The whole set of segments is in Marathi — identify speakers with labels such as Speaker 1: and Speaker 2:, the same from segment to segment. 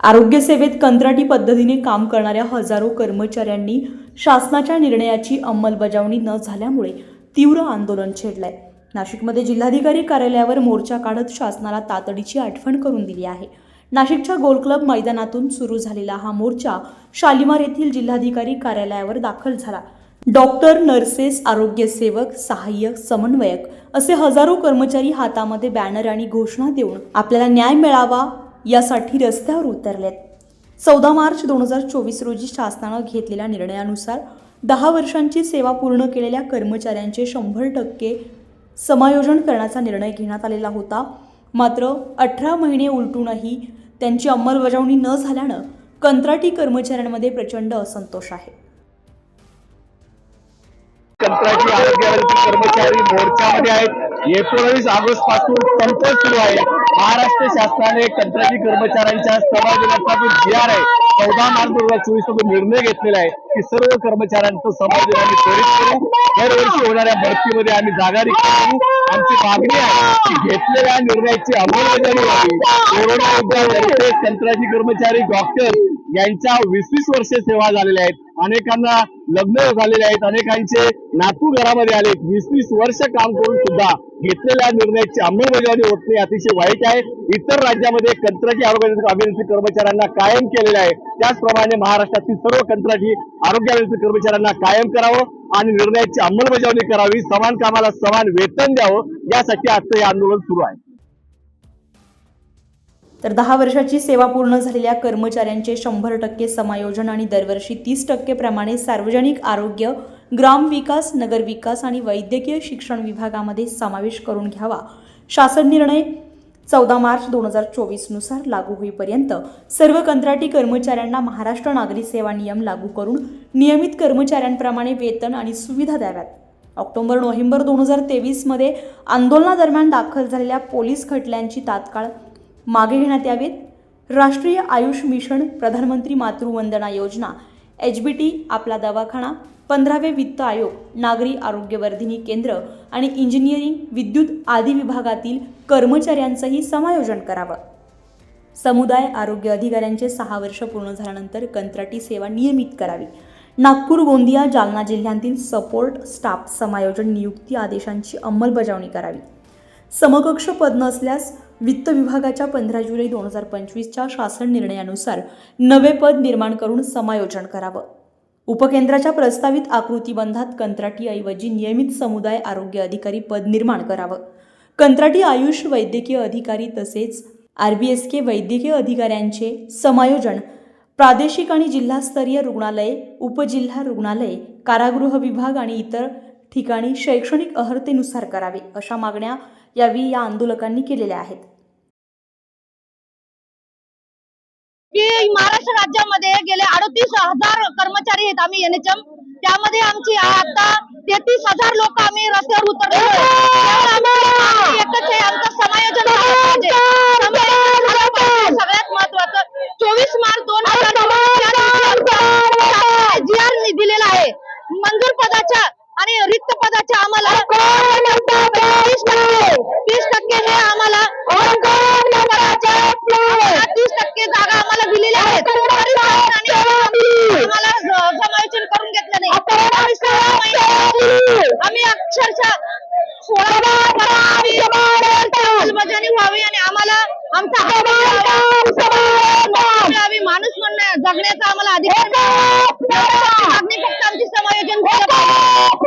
Speaker 1: आरोग्य सेवेत कंत्राटी पद्धतीने काम करणाऱ्या हजारो कर्मचाऱ्यांनी शासनाच्या निर्णयाची अंमलबजावणी न झाल्यामुळे तीव्र आंदोलन छेडलंय. नाशिकमध्ये जिल्हाधिकारी कार्यालयावर मोर्चा काढत शासनाला तातडीची आठवण करून दिली आहे. नाशिकच्या गोल क्लब मैदानातून सुरू झालेला हा मोर्चा शालिमार येथील जिल्हाधिकारी कार्यालयावर दाखल झाला. डॉक्टर नर्सेस आरोग्य सेवक सहाय्यक समन्वयक असे हजारो कर्मचारी हातामध्ये बॅनर आणि घोषणा देऊन आपल्याला न्याय मिळावा यासाठी रस्त्यावर उतरलेत. चौदा मार्च दोन हजार चोवीस रोजी शासनानं घेतलेल्या निर्णयानुसार दहा वर्षांची सेवा पूर्ण केलेल्या कर्मचाऱ्यांचे शंभर टक्के समायोजन करण्याचा निर्णय घेण्यात आलेला होता. मात्र अठरा महिने उलटूनही त्यांची अंमलबजावणी न झाल्यानं कंत्राटी कर्मचाऱ्यांमध्ये प्रचंड असंतोष आहे.
Speaker 2: कंत्राटी आरोग्यावरती कर्मचारी मोर्चामध्ये आहेत. एकोणवीस ऑगस्टपासून संप सुरू आहे. महाराष्ट्र शासनाने कंत्राटी कर्मचाऱ्यांच्या सभा दिनाचा जो जी आर आहे. चौदा मार्च दोन हजार चोवीसमध्ये निर्णय घेतलेला आहे की सर्व कर्मचाऱ्यांचं समायोजन आम्ही त्वरित करू. दरवर्षी होणाऱ्या भरतीमध्ये आम्ही जागा रिक्त करू. आमची मागणी आहे की घेतलेल्या निर्णयाची अंमलबजावणी व्हावी. कोरोना योद्धा कंत्राटी कर्मचारी डॉक्टर यांच्या वीस वीस वर्ष सेवा झालेल्या आहेत. अनेकांना लग्न झालेले आहेत. अनेकांचे नातू घरामध्ये आले वीस वीस वर्ष काम करून सुद्धा घेतलेल्या निर्णयाची अंमलबजावणी होत नाही अतिशय वाईट आहे. इतर राज्यामध्ये कंत्राटी आरोग्य अभिनेत्री कर्मचाऱ्यांना कायम केलेलं आहे. त्याचप्रमाणे महाराष्ट्रातील सर्व कंत्राटी आरोग्य अभियांत्रिक कर्मचाऱ्यांना कायम करावं आणि निर्णयाची अंमलबजावणी करावी समान कामाला समान वेतन द्यावं यासाठी आजचं हे आंदोलन सुरू आहे.
Speaker 1: तर दहा वर्षाची सेवा पूर्ण झालेल्या कर्मचाऱ्यांचे शंभर टक्के समायोजन आणि दरवर्षी तीस टक्के प्रमाणे सार्वजनिक आरोग्य ग्रामविकास नगरविकास आणि वैद्यकीय शिक्षण विभागामध्ये समावेश करून घ्यावा. शासन निर्णय चौदा मार्च दोन हजार चोवीसनुसार लागू होईपर्यंत सर्व कंत्राटी कर्मचाऱ्यांना महाराष्ट्र नागरी सेवा नियम लागू करून नियमित कर्मचाऱ्यांप्रमाणे वेतन आणि सुविधा द्याव्यात. ऑक्टोबर नोव्हेंबर दोन हजार तेवीसमध्ये आंदोलनादरम्यान दाखल झालेल्या पोलीस खटल्यांची तात्काळ मागे घेण्यात यावेत. राष्ट्रीय आयुष मिशन प्रधानमंत्री मातृवंदना योजना एच बी टी आपला दवाखाना पंधरावे वित्त आयोग नागरी आरोग्यवर्धिनी केंद्र आणि इंजिनिअरिंग विद्युत आदी विभागातील कर्मचाऱ्यांचंही समायोजन करावं. समुदाय आरोग्य अधिकाऱ्यांचे सहा वर्ष पूर्ण झाल्यानंतर कंत्राटी सेवा नियमित करावी. नागपूर गोंदिया जालना जिल्ह्यांतील सपोर्ट स्टाफ समायोजन नियुक्ती आदेशांची अंमलबजावणी करावी. समकक्ष पद नसल्यास वित्त विभागाच्या पंधरा जुलै दोन हजार पंचवीसच्या शासन निर्णयानुसार नवे पद निर्माण करून समायोजन करावं. उपकेंद्राच्या प्रस्तावित आकृतीबंधात कंत्राटीऐवजी नियमित समुदाय आरोग्य अधिकारी पद निर्माण करावं. कंत्राटी आयुष वैद्यकीय अधिकारी तसेच आर बी एस के वैद्यकीय अधिकाऱ्यांचे समायोजन प्रादेशिक आणि जिल्हास्तरीय रुग्णालये उपजिल्हा रुग्णालये कारागृह विभाग आणि इतर ठिकाणी शैक्षणिक अर्हतेनुसार करावे अशा मागण्या यावेळी या आंदोलकांनी केलेल्या आहेत.
Speaker 3: की महाराष्ट्र राज्यामध्ये गेले अडतीस हजार कर्मचारी आहेत आम्ही एनएचएम त्यामध्ये आमची आता तेहतीस हजार लोक आम्ही रस्त्यावर उतरलो एकच आहे आमचं समायोजन. सगळ्यात महत्वाचं चोवीस मार्च दोन हजार जी आर दिलेला आहे. मंजूर पदाच्या आणि रिक्त पदाच्या आम्हाला तीस टक्के हे आम्हाला तीस टक्के जागा आम्हाला दिलेल्या आहेत. आम्हाला समायोजन करून घेतलं नाही. आम्ही आम्ही अक्षरशः सोळा आम्ही अंमलबजावणी व्हावी आणि आम्हाला आमचा. मिळावी. माणूस म्हणणं जगण्याचा आम्हाला अधिकार. मागणी फक्त आमची समायोजन झालं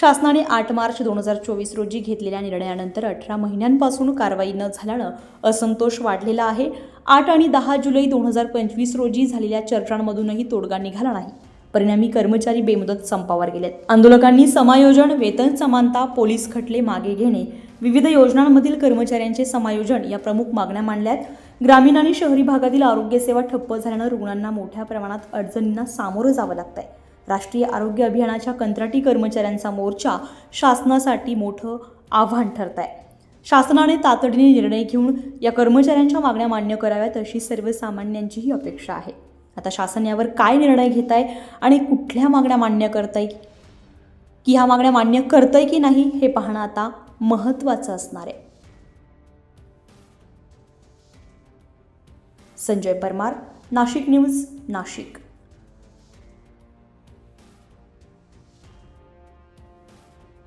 Speaker 1: शासनाने आठ मार्च दोन हजार चोवीस रोजी घेतलेल्या निर्णयानंतर अठरा महिन्यांपासून कारवाई न झाल्यानं असंतोष वाढलेला आहे. आठ आणि दहा जुलै दोन हजार पंचवीस रोजी झालेल्या चर्चांमधूनही तोडगा निघाला नाही. परिणामी कर्मचारी बेमुदत संपावर गेलेत. आंदोलकांनी समायोजन वेतन समानता पोलीस खटले मागे घेणे विविध योजनांमधील कर्मचाऱ्यांचे समायोजन या प्रमुख मागण्या मांडल्यात. ग्रामीण आणि शहरी भागातील आरोग्यसेवा ठप्प झाल्यानं रुग्णांना मोठ्या प्रमाणात अडचणींना सामोरं जावं लागतंय. राष्ट्रीय आरोग्य अभियानाच्या कंत्राटी कर्मचाऱ्यांचा मोर्चा शासनासाठी मोठं आव्हान ठरत आहे शासनाने तातडीने निर्णय घेऊन या कर्मचाऱ्यांच्या मागण्या मान्य कराव्यात अशी सर्वसामान्यांचीही अपेक्षा आहे. आता शासन यावर काय निर्णय घेत आहे आणि कुठल्या मागण्या मान्य करताय? की ह्या मागण्या मान्य करतंय की नाही हे पाहणं आता महत्त्वाचं असणार आहे. संजय परमार नाशिक न्यूज नाशिक.